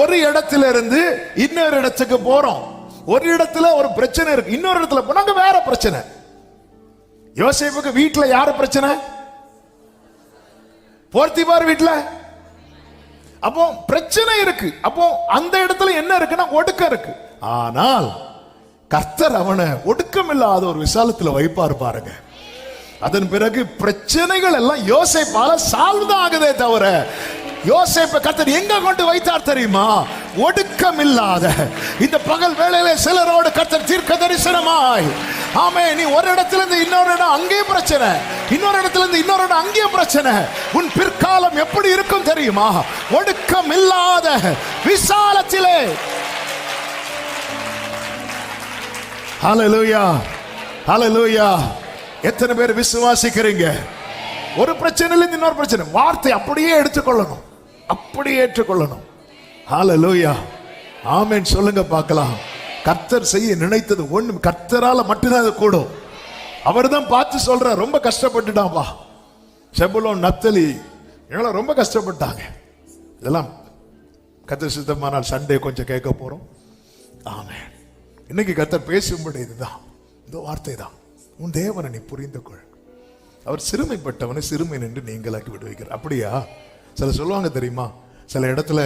ஒரு இடத்துல இருந்து இன்னொரு இடத்துக்கு போறோம். ஒரு இடத்துல ஒரு பிரச்சனை இருக்கு. இன்னொரு இடத்துல போனாங்க வேற பிரச்சனை. யோசிப்புக்கு வீட்டுல யாரு பிரச்சனை? போர்த்திபார் வீட்டுல அப்போ பிரச்சனை இருக்கு. அப்போ அந்த இடத்துல என்ன இருக்குன்னா ஒடுக்கம் இருக்கு. ஆனால் கர்த்தர் அவனை ஒடுக்கம் இல்லாத ஒரு விசாலத்துல வைப்பார் பாருங்க. அதன் பிறகு பிரச்சனைகள் எல்லாம் யோசிப்பால சால்வ் தான் ஆகுதே தவிர யோசேப்பை கர்த்தர் எங்க கொண்டு வைத்தார் தெரியுமா? ஒடுக்கம் இல்லாத இந்த பகல் வேளையில சிலரோடு கர்த்தர் தீர்க்க தரிசனமாய் ஆமே நீ ஒரு இடத்துல இருந்து இன்னொரு இடம் அங்கேயும் பிரச்சனை. இன்னொரு இடத்துல இருந்து இன்னொரு இடம் அங்கேயும் பிரச்சனை. உன் பிற்காலம் எப்படி இருக்கும் தெரியுமா? ஒடுக்கம் இல்லாத விசாலத்திலே. ஹலலூயா ஹலலூயா எத்தனை பேர் விசுவாசிக்கிறீங்க? ஒரு பிரச்சனையில இருந்து இன்னொரு பிரச்சனை. வார்த்தை அப்படியே எடுத்துக்கொள்ளணும். அப்படி ஏற்றுக்கொள்ளணும். ஹalleluya ஆமென். சொல்லுங்க பார்க்கலாம். கர்த்தர் செய்ய நினைத்தது ஒண்ணு கர்த்தரால மட்டும்தான் அது கூடும். அவர் தான் பார்த்து சொல்ற ரொம்ப கஷ்டப்பட்டுட்டான்பா செபுலோன் நத்தலி இவங்களாம் ரொம்ப கஷ்டப்பட்டாங்க. இதெல்லாம் கத்தர் சித்தமானால் சண்டே கொஞ்சம் கேட்க போறோம். ஆமென். இன்னைக்கு கத்தர் பேசும்படி இதுதான். இந்த வார்த்தை தான் உன் தேவனை நீ புரிந்து கொள் அவர் சிறுமைப்பட்டவனை சிறுமை நின்று நீங்களாக்கி விடுவிக்கிறார். அப்படியா? சில சொல்லுவாங்க தெரியுமா? சில இடத்துல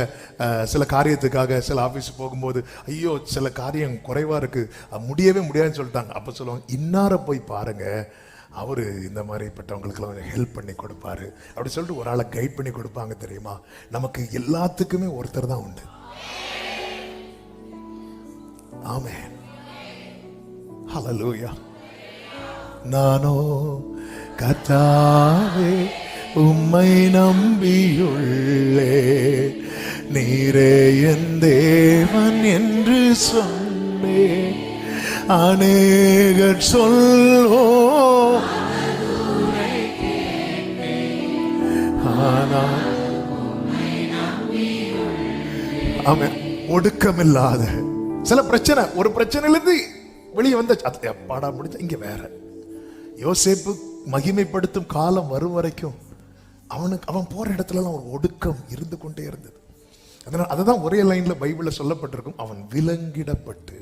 சில காரியத்துக்காக சில ஆஃபீஸ் போகும்போது ஐயோ சில காரியம் குறைவாக இருக்குது முடியவே முடியாதுன்னு சொல்லிட்டாங்க. அப்போ சொல்லுவாங்க இன்னார போய் பாருங்க. அவர் இந்த மாதிரிப்பட்டவங்களுக்கெல்லாம் ஹெல்ப் பண்ணி கொடுப்பாரு. அப்படி சொல்லிட்டு ஒரு ஆளை கைட் பண்ணி கொடுப்பாங்க தெரியுமா? நமக்கு எல்லாத்துக்குமே ஒருத்தர் தான் உண்டு. ஆமே ஹலலூயா நானோ கத்தாவே உம்மை நம்பியுள்ளே. நீரே என் தேவன் என்று சொன்னே அநேகர் சொல்லோ ஆனால் ஆமென் ஒடுக்கமில்லாத சில பிரச்சனை. ஒரு பிரச்சனையிலிருந்து வெளியே வந்த அது பாடா முடிஞ்ச இங்கே வேற. யோசேப்பு மகிமைப்படுத்தும் காலம் வரும் வரைக்கும் அவனுக்கு அவன் போகிற இடத்துலலாம் ஒரு ஒடுக்கம் இருந்து கொண்டே இருந்தது. அதனால் அதுதான் ஒரே லைனில் பைபிளில் சொல்லப்பட்டிருக்கும். அவன் விலங்கிடப்பட்டு